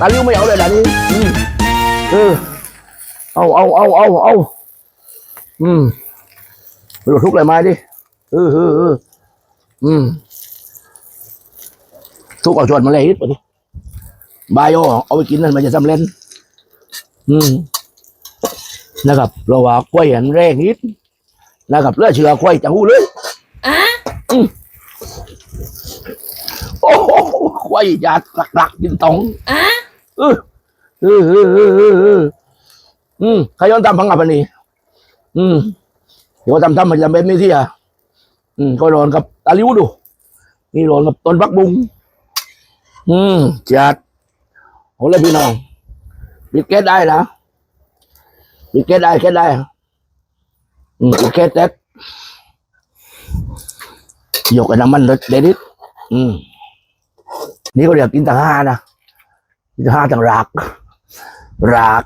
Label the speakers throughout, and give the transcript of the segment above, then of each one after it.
Speaker 1: ตาลิ้วไม่เอาเลยด่านนี้อืมเออเอาเอาเอาเอาเอาอืมไม่รู้ทุกข์อะไรมาดิเออเออเอออืมทุกข์เอาชวนมาเลยนิดกว่าดิบายโอเอาไปกินนั่นมันจะสำเร็จอืมนะครับเราว่ากล้วยอันแรงนิดนะครับเลือดเชื่อกล้วยจังหูเลยอืมโอ้โหกล้วยยาหลักๆกินตองเออเออเออเออเออเออืมใครย้อนตามพังอับอันนี้อืมเดี๋ยวทำทำมันจะเป็นนี่เที่อะอืมก็โดนกับตาลิ้วดู นี่โดนกับต้นพักบุง อืมจัดโอ้เลยพี่น้องปิดแก๊สได้นะปิดแก๊สได้แก๊สได้อืมปิดแก๊สแต๊กยกไอ้น้ำมันเด็ดนิดอืมนี่ก็เรียกกินต่างหานะ ห้าต่างราก ราก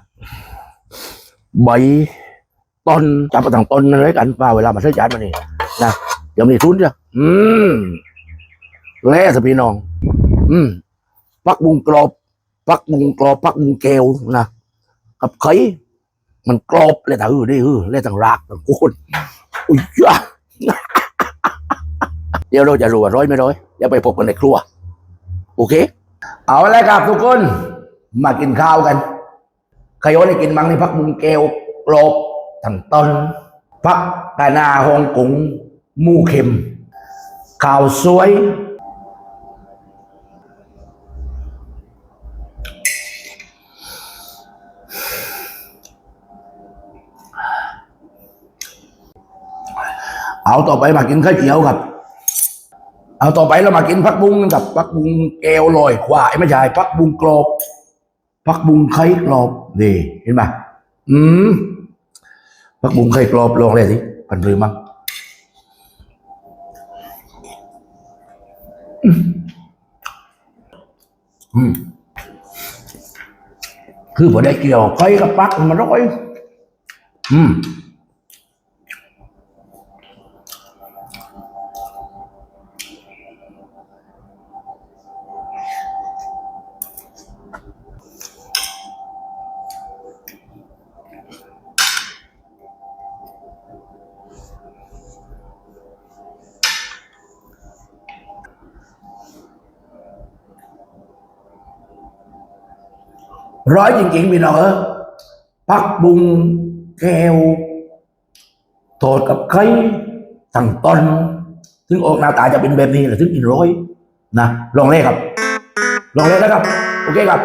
Speaker 1: ใบต้นจับมาต่างต้นนั่นเลยกันป่าเวลามาใช้จานมานี่นะเดี๋ยวมีทุนจ้ะอืมแล่สพี่น้อง อืมปักบุงกรอบปักบุงกรอบปักบุงแก้วนะกับไข่มันกรอบเลยแต่เออได้เออเลยต่างรากต่างโคนอุ้ยจ้าเดี๋ยวเราจะรู้ว่าร้อยไม่ร้อยเดี๋ยวไปพบกันในครัว โอเค เอาละครับทุกคน มากินข้าวกันขยโยได้กินมังในพักบุงเกลกรอบทั้งต้นพักกานาฮองกงหมูเข็มข้าวสวย เอาต่อไปมากินข้าวเจียวครับ เอาต่อไปเรามากินพักบุ้งกับพักบุ้งแก้วลอยขวายไม่ใช่พักบุ้งกรอบ พักบุ้งไข่กรอบนี่เห็นไหมอืมพักบุ้งไข่กรอบลองเลยสิพันรือมั้งอืมคือพอได้เกี่ยวไข่กับปักมันร้อยอืม ร้อยจริงๆพี่น้องเออพักบุงแก้วโทษกับไข่ทั้งต้นถึงออกหน้าตาจะเป็นแบบนี้แหละถึงกินร้อยนะลองเล่ครับ ลองเล่นะครับ โอเคครับ